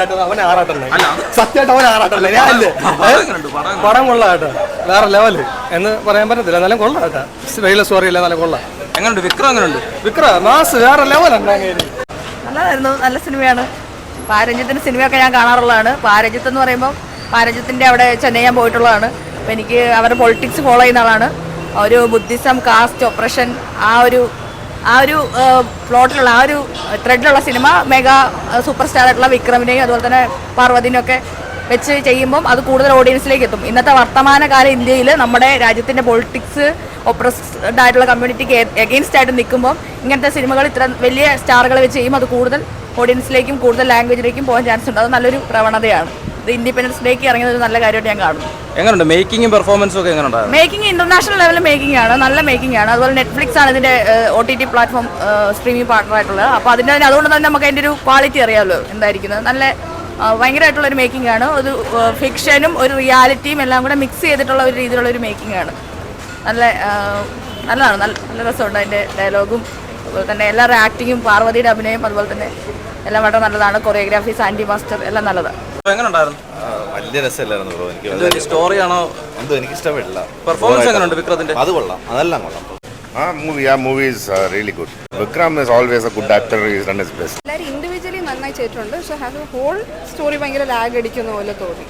ലെവലായിട്ട് അവൻ ആറാട്ടല്ലേ. സത്യമായിട്ട് അവൻ ആറാട്ടല്ലേ ഞാൻ അല്ലേ പടം കൊള്ളാട്ടോ. വേറെ ലെവൽ എന്ന് പറയാൻ പറ്റത്തില്ല. എന്നാലും കൊള്ളാട്ടോ. വെയിലെ സോറി അല്ല നല്ല കൊള്ളാം. എങ്ങനെയുണ്ട് വിക്രം എങ്ങനെയുണ്ട് വിക്രം മാസ് വേറെ ലെവലാണ് നല്ലതായിരുന്നു. നല്ല സിനിമയാണ്. പാരഞ്ജിത്തിന്റെ സിനിമയൊക്കെ ഞാൻ കാണാറുള്ളതാണ്. പാരഞ്ജിത്ത് എന്ന് പറയുമ്പോൾ പാരഞ്ജിത്തിന്റെ അവിടെ ചെന്നൈ ഞാൻ പോയിട്ടുള്ളതാണ്. അപ്പോൾ എനിക്ക് അവരുടെ പൊളിറ്റിക്സ് ഫോളോ ചെയ്യുന്ന ആളാണ്. ഒരു ബുദ്ധിസം കാസ്റ്റ് ഓപ്പറേഷൻ ആ ഒരു ആ ഒരു പ്ലോട്ടിലുള്ള ആ ഒരു ത്രെഡിലുള്ള സിനിമ മെഗാ സൂപ്പർ സ്റ്റാർ ആയിട്ടുള്ള വിക്രമിനെയും അതുപോലെ തന്നെ പാർവതിനെയും ഒക്കെ വെച്ച് ചെയ്യുമ്പം അത് കൂടുതൽ ഓഡിയൻസിലേക്ക് എത്തും. ഇന്നത്തെ വർത്തമാനകാല ഇന്ത്യയിൽ നമ്മുടെ രാജ്യത്തിന്റെ പൊളിറ്റിക്സ് ഒപ്രസ്ഡ് ആയിട്ടുള്ള കമ്മ്യൂണിറ്റിക്ക് എഗെയിൻസ്റ്റ് ആയിട്ട് നിൽക്കുമ്പോൾ ഇങ്ങനത്തെ സിനിമകൾ ഇത്ര വലിയ സ്റ്റാറുകൾ വെച്ച് ചെയ്യുമ്പോൾ അത് കൂടുതൽ ഓഡിയൻസിലേക്കും കൂടുതൽ ലാംഗ്വേജിലേക്കും പോകാൻ ചാൻസ് ഉണ്ട്. അത് നല്ലൊരു പ്രവണതയാണ്. ഇത് ഇൻഡിപെൻഡൻസ് ഡേക്ക് ഇറങ്ങിയത് ഒരു നല്ല കാര്യമായിട്ട് ഞാൻ കാണുന്നു. എങ്ങനെയുണ്ട് മേക്കിങ്ങും പെർഫോമൻസും ഒക്കെ എങ്ങനെയുണ്ട് മേക്കിംഗ് ഇന്റർനാഷണൽ ലെവലിൽ മേക്കിംഗ് ആണ്. നല്ല മേക്കിംഗ് ആണ്. അതുപോലെ നെറ്റ്ഫ്ലിക്സ് ആണ് ഇതിന്റെ O T T platform streaming partner ആയിട്ടുള്ളത്. അപ്പോൾ അതിന്റെ അതുകൊണ്ട് തന്നെ നമുക്ക് അതിന്റെ ഒരു ക്വാളിറ്റി അറിയാമല്ലോ എന്തായിരിക്കുന്നത്. നല്ല ഭയങ്കരമായിട്ടുള്ള ഒരു മേക്കിംഗ് ആണ്. ഒരു ഫിക്ഷനും ഒരു റിയാലിറ്റിയും എല്ലാം കൂടെ മിക്സ് ചെയ്തിട്ടുള്ള ഒരു രീതിയിലുള്ള ഒരു മേക്കിംഗ് ആണ്. നല്ല നല്ലതാണ്. നല്ല നല്ല രസമുണ്ട് അതിന്റെ ഡയലോഗും അതുപോലെ തന്നെ എല്ലാവരുടെ ആക്ടിങ്ങും പാർവതിയുടെ അഭിനയം അതുപോലെ തന്നെ എല്ലാം വളരെ നല്ലതാണ്. കൊറിയോഗ്രാഫി സാൻഡി മാസ്റ്റർ എല്ലാം നല്ലതാണ്. എങ്ങനെയുണ്ടായിരുന്നു വലിയ രസമില്ലായിരുന്നു ബ്രോ എനിക്ക് സ്റ്റോറിയാണോ എന്തോ എനിക്ക് ഇഷ്ടപ്പെട്ടില്ല പെർഫോമൻസ് എങ്ങനെയുണ്ട് വിക്രത്തിന്റെ? അത് കൊള്ളാം. അതെല്ലാം കൊള്ളാം ആ മൂവി ആ really good. Vikram is always a good is He's his best best. എല്ലാവരും ഇൻഡിവിജ്വലി നന്നായി ചെയ്തിട്ടുണ്ട്. പക്ഷെ ഹാസ് എ ഹോൾ സ്റ്റോറി ഭയങ്കര ലാഗ് അടിക്കുന്ന പോലെ തോന്നി.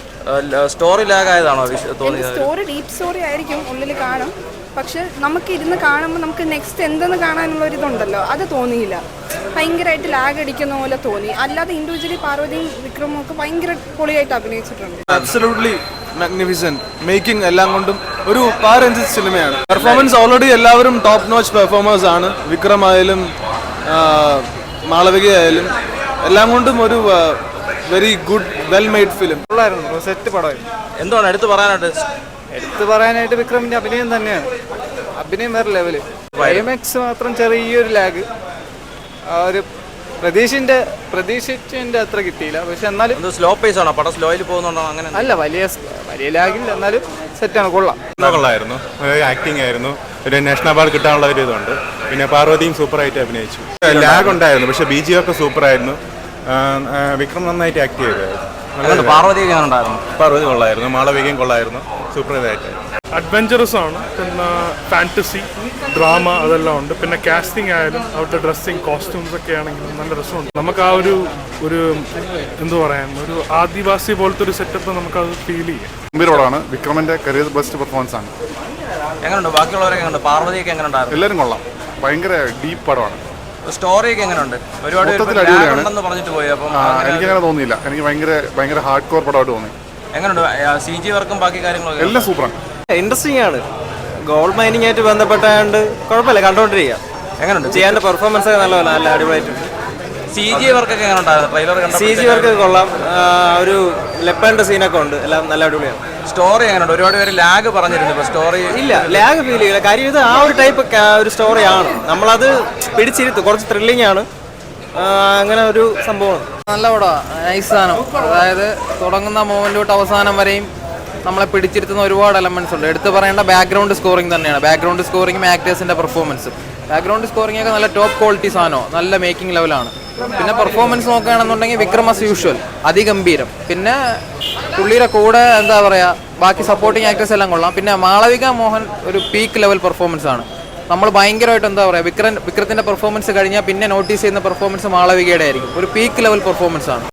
സ്റ്റോറി ലാഗ് ആയതാണോ തോന്നിയത്? സ്റ്റോറി ഡീപ്പ് സ്റ്റോറി ആയിരിക്കും ഉള്ളിൽ കാണും. പക്ഷെ നമുക്ക് ഇരുന്ന് കാണുമ്പോൾ നമുക്ക് നെക്സ്റ്റ് എന്തെന്ന് കാണാനുള്ള ഒരു ഇതുണ്ടല്ലോ അത് തോന്നിയില്ല. ഭയങ്കരമായിട്ട് ലാഗ് അടിക്കുന്ന പോലെ തോന്നി. അല്ലാതെ ഇൻഡിവിജ്വലി പാർവതിയും വിക്രമും ഒക്കെ ഭയങ്കര പൊളിയായിട്ട് അഭിനയിച്ചിട്ടുണ്ട്. അബ്സലൂട്ട്ലി മാഗ്നിഫിസന്റ് മേക്കിംഗ് എല്ലാം കൊണ്ടും ഒരു പാരഞ്ചിത് സിനിമയാണ്. പെർഫോമൻസ് ഓൾറെഡി എല്ലാവരും ടോപ്പ് നോച്ച് പെർഫോമേഴ്സ് ആണ്. വിക്രം ആയാലും ആ, മാളവിക ആയാലും എല്ലാം കൊണ്ടും ഒരു very good well made film set പടമായിരുന്നു. എന്താണ് എടുത്തു പറയാനായിട്ട്? എടുത്തു പറയാനായിട്ട് വിക്രമിന്റെ അഭിനയം തന്നെയാണ്. അഭിനയം വേറെ ലെവൽ ക്ലൈമാക്സ് മാത്രം ചെറിയൊരു ലാഗ് ഒരു പ്രതീക്ഷിന്റെ പ്രതീക്ഷിച്ചതിന്റെ അത്ര കിട്ടിയില്ല. പക്ഷെ എന്നാലും സ്ലോ പേസ് ആണോ? പടം സ്ലോയിൽ പോകുന്നുണ്ടോ? അങ്ങനെ അല്ല വലിയ വലിയ ലാഗില്ല എന്നാലും ആണ്. കൊള്ളാം. കൊള്ളായിരുന്നു. ആക്ടിംഗ് ആയിരുന്നു. ഒരു നാഷണൽ അവാർഡ് കിട്ടാനുള്ള ഒരു ഇതുണ്ട്. പിന്നെ പാർവതിയും സൂപ്പർ ആയിട്ട് അഭിനയിച്ചു ലാഗ് ഉണ്ടായിരുന്നു. പക്ഷെ ബി ജി ഒക്കെ സൂപ്പറായിരുന്നു. വിക്രം നന്നായിട്ട് ആക്ട് ചെയ്തായിരുന്നു. പാർവതി ഉണ്ടായിരുന്നു പാർവതി കൊള്ളായിരുന്നു. മാളവികയും കൊള്ളായിരുന്നു. സൂപ്പർ ഇതായിട്ട്. അഡ്വഞ്ചറസ് ആണ്. പിന്നെ ഫാന്റസി ഡ്രാമ അതെല്ലാം ഉണ്ട്. പിന്നെ കാസ്റ്റിംഗ് ആയാലും അവിടുത്തെ ഡ്രസ്സിങ് കോസ്റ്റ്യൂംസ് ഒക്കെ ആണെങ്കിലും നല്ല രസമുണ്ട്. നമുക്ക് ആ ഒരു ഒരു എന്തു പറയാൻ ഒരു ആദിവാസി പോലത്തെ ഒരു സെറ്റപ്പ് നമുക്ക് അത് ഫീൽ ചെയ്യാം ഗംഭീരോടാണ് വിക്രമിന്റെ കരിയർ ബെസ്റ്റ് പെർഫോമൻസ് ആണ്. എങ്ങനെയുണ്ട് ബാക്കിയുള്ളവരൊക്കെ എങ്ങനെയുണ്ട് പാർവതിയൊക്കെ എങ്ങനെ ഉണ്ടായിരുന്നു എല്ലാവരും കൊള്ളാം. ഭയങ്കര ഡീപ്പ് പടമാണ്. സ്റ്റോറിയൊക്കെ എങ്ങനെയുണ്ട് ഒരുപാട്. ഉണ്ടെന്ന് പറഞ്ഞിട്ട് പോയി. അപ്പം എനിക്കങ്ങനെ തോന്നിയില്ല. എനിക്ക് ഭയങ്കര ഭയങ്കര ഹാർഡ് കോർ പടമായിട്ട് തോന്നി. എങ്ങനെയുണ്ട് സി ജി വർക്കും ബാക്കി കാര്യങ്ങളൊക്കെ എല്ലാം സൂപ്പറാണ്. ഇൻട്രസ്റ്റിംഗ് ആണ്. ഗോൾഡ് മൈനിങ് ആയിട്ട് ബന്ധപ്പെട്ടാണ്ട് കുഴപ്പമില്ല കണ്ടോണ്ടിരിക്കുക എങ്ങനെയുണ്ട് ചെയ്യാന്റെ പെർഫോമൻസ് ഒക്കെ നല്ല നല്ല അടിപൊളിയായിട്ടുണ്ട്. സി ജി വർക്കൊക്കെ എങ്ങനെ ഉണ്ടായിരുന്നു ട്രെയിലർ സി ജി വർക്ക് കൊള്ളാം. ആ, ഒരു ലെപ്പേണ്ട സീനൊക്കെ ഉണ്ട്. എല്ലാം നല്ല അടിപൊളിയാണ്. സ്റ്റോറി എങ്ങനെയുണ്ട് ഒരുപാട് പേര് ലാഗ് പറഞ്ഞിരുന്നു ഇപ്പൊ സ്റ്റോറി ഇല്ല ലാഗ് ഫീൽ ചെയ്യില്ല. കാര്യം ഇത് ആ ഒരു ടൈപ്പ് ഒരു സ്റ്റോറിയാണ് നമ്മളത് പിടിച്ചിരുത്തും. കുറച്ച് ത്രില്ലിംഗ് ആണ്. ആ, അങ്ങനെ ഒരു സംഭവമാണ്. നല്ല പടമാണ് നൈസ് സാധനം. അതായത് തുടങ്ങുന്ന മോമെന്റ് തൊട്ട് അവസാനം വരെയും നമ്മളെ പിടിച്ചിരുത്തുന്ന ഒരുപാട് എലമെന്റ്സ് ഉണ്ട്. എടുത്തു പറയേണ്ട ബാക്ക്ഗ്രൗണ്ട് സ്കോറിംഗ് തന്നെയാണ്. ബാക്ക്ഗ്രൗണ്ട് സ്കോറിംഗും ആക്ടേഴ്സിന്റെ പെർഫോമൻസും ബാക്ക്ഗ്രൗണ്ട് സ്കോറിംഗ് ഒക്കെ നല്ല ടോപ്പ് ക്വാളിറ്റി സാധനമോ നല്ല മേക്കിംഗ് ലെവലാണ് പിന്നെ പെർഫോമൻസ് നോക്കുകയാണെന്നുണ്ടെങ്കിൽ വിക്രം അസ് യൂഷ്വൽ അതിഗംഭീരം. പിന്നെ പുള്ളിയുടെ കൂടെ എന്താ പറയുക ബാക്കി സപ്പോർട്ടിങ് ആക്ടേഴ്സ് എല്ലാം കൊള്ളാം. പിന്നെ മാളവിക മോഹൻ ഒരു പീക്ക് ലെവൽ പെർഫോമൻസ് ആണ്. നമ്മൾ ഭയങ്കരമായിട്ട് എന്താ പറയുക വിക്രം വിക്രത്തിന്റെ പെർഫോമൻസ് കഴിഞ്ഞാൽ പിന്നെ നോട്ടീസ് ചെയ്യുന്ന പെർഫോമൻസ് മാളവികയുടെ ആയിരിക്കും. ഒരു പീക്ക് ലെവൽ പെർഫോമൻസ് ആണ്.